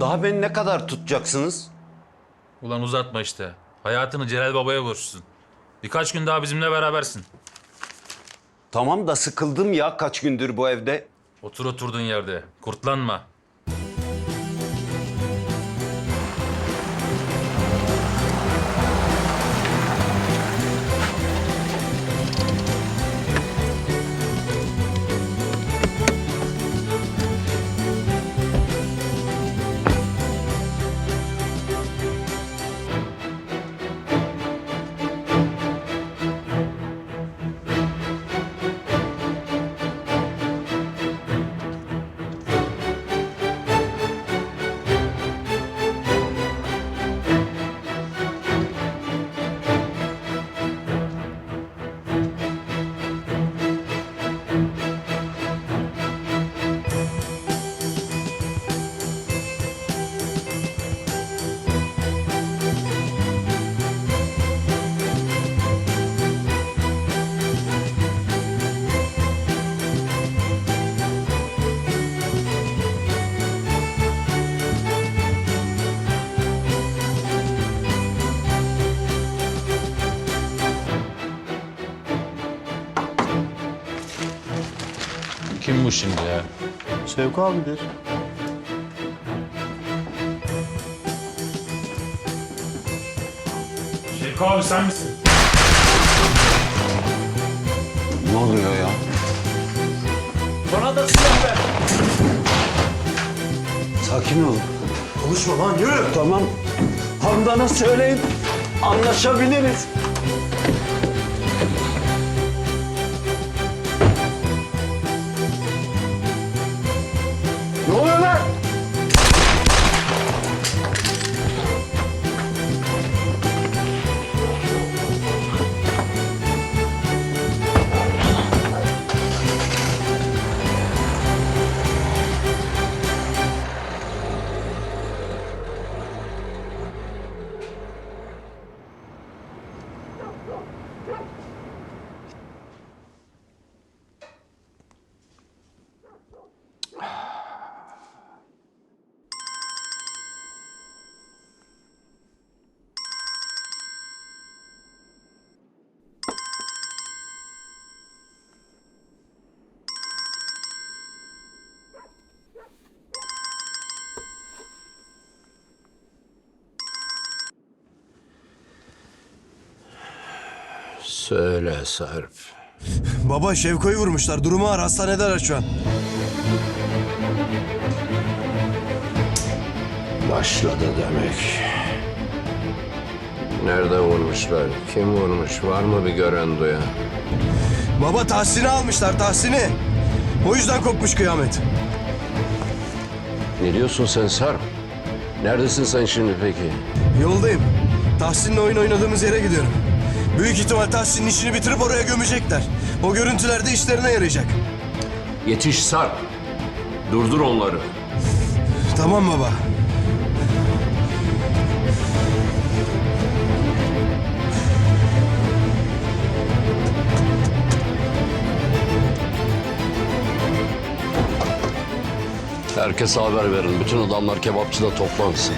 Daha beni ne kadar tutacaksınız? Ulan uzatma işte. Hayatını Celal Baba'ya borçlusun. Birkaç gün daha bizimle berabersin. Tamam da sıkıldım ya kaç gündür bu evde. Otur oturduğun yerde. Kurtlanma. Kim bu şimdi ya? Şevko abidir. Şevko abi sen misin? Ne oluyor ya? Bana da silah ver. Sakin olun. Konuşma lan yürü. Tamam. Handan'a söyleyin. Anlaşabiliriz. Söyle Sarp. Baba Şevko'yu vurmuşlar. Durumu ağır. Hastanedeler şu an. Başladı demek. Nerede vurmuşlar? Kim vurmuş? Var mı bir gören duyan? Baba Tahsin'i almışlar Tahsin'i. O yüzden kopmuş kıyamet. Ne diyorsun sen Sarp? Neredesin sen şimdi peki? Yoldayım. Tahsin'le oyun oynadığımız yere gidiyorum. Büyük ihtimal Tahsin'in işini bitirip oraya gömecekler. O görüntüler de işlerine yarayacak. Yetiş Sarp. Durdur onları. Tamam baba. Herkese haber verin. Bütün adamlar kebapçıda toplansın.